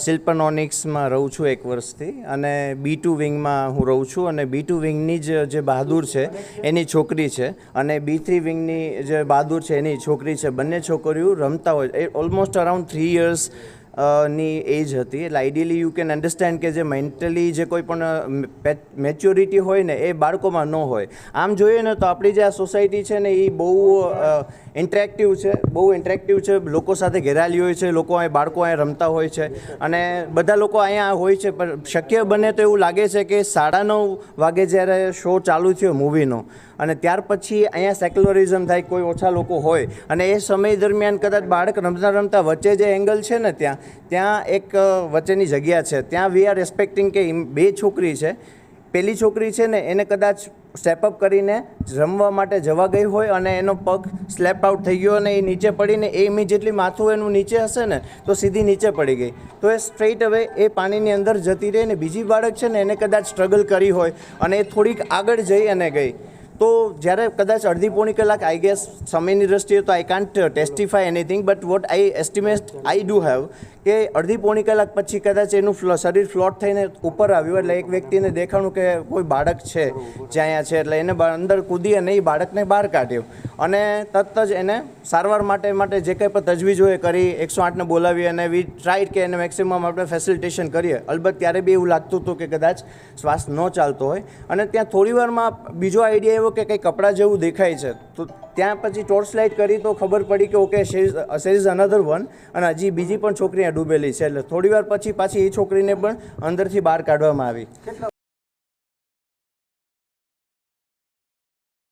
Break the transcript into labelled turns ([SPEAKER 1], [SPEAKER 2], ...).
[SPEAKER 1] શિલ્પનોનિક્સમાં રહું છું એક વર્ષથી અને બી ટુ વિંગમાં હું રહું છું અને બી ટુ વિંગની જ જે બહાદુર છે એની છોકરી છે અને બી થ્રી વિંગની જે બહાદુર છે એની છોકરી છે. બંને છોકરીઓ રમતા હોય, એ ઓલમોસ્ટ અરાઉન્ડ થ્રી યર્સ ની એજ હતી. એટલે આઈડિયલી યુ કેન અન્ડરસ્ટેન્ડ કે જે મેન્ટલી જે કોઈ પણ મેચ્યોરિટી હોય ને એ બાળકોમાં ન હોય. આમ જોઈએ ને તો આપણી જે આ સોસાયટી છે ને એ બહુ ઇન્ટરેક્ટિવ છે, બહુ ઇન્ટરેક્ટિવ છે. લોકો સાથે ઘેરાયેલી હોય છે, લોકો અહીં બાળકો અહીં રમતા હોય છે. અને બધા લોકો અહીંયા હોય છે, પણ શક્ય બને તો એવું લાગે છે કે સાડા નવ વાગે જ્યારે શો ચાલુ થયો મૂવીનો અને ત્યાર પછી અહીંયા સેક્યુલરિઝમ થાય, કોઈ ઓછા લોકો હોય. અને એ સમય દરમિયાન કદાચ બાળક રમતા રમતા વચ્ચે જે એંગલ છે ને ત્યાં ત્યાં એક વચ્ચેની જગ્યા છે. ત્યાં વી આર રેસ્પેક્ટિંગ કે બે છોકરી છે. પેલી છોકરી છે ને એને કદાચ સ્ટેપઅપ કરીને રમવા માટે જવા ગઈ હોય અને એનો પગ સ્લેપ આઉટ થઈ ગયો અને એ નીચે પડીને એ ઇમિજિએટલી માથું એનું નીચે હશે ને, તો સીધી નીચે પડી ગઈ. તો એ સ્ટ્રેઇટ હવે એ પાણીની અંદર જતી રહી ને બીજી બાળક છે ને એને કદાચ સ્ટ્રગલ કરી હોય અને એ થોડીક આગળ જઈ અને ગઈ. તો જ્યારે કદાચ અડધી પોણી કલાક આઈ ગેસ સમયની દ્રષ્ટિએ તો I can't testify anything but what I estimate I do have કે અડધી પોણી કલાક પછી કદાચ એનું ફ્લો- શરીર ફ્લોટ થઈને ઉપર આવ્યું એટલે એક વ્યક્તિને દેખાણું કે કોઈ બાળક છે, જે અહીંયા છે એટલે એને અંદર કૂદી અને એ બાળકને બહાર કાઢ્યું. અને તરત જ એને સારવાર માટે માટે જે કંઈ પણ તજવીજ હોય એ કરી, એકસો આઠને બોલાવી અને વી ટ્રાઈડ કે એને મેક્સિમમ આપણે ફેસિલિટેશન કરીએ. અલબત્ત ત્યારે બી એવું લાગતું હતું કે કદાચ શ્વાસ ન ચાલતો હોય. અને ત્યાં થોડી વારમાં બીજો આઈડિયા એવો કે કંઈ કપડાં જેવું દેખાય છે. તો ત્યાં પછી ટોર્ચ લાઇટ કરી તો ખબર પડી કે okay there is another one અને હજી બીજી પણ છોકરી ડૂબેલી છે. એટલે થોડી વાર પછી પાછી એ છોકરીને પણ અંદરથી બહાર કાઢવામાં આવી.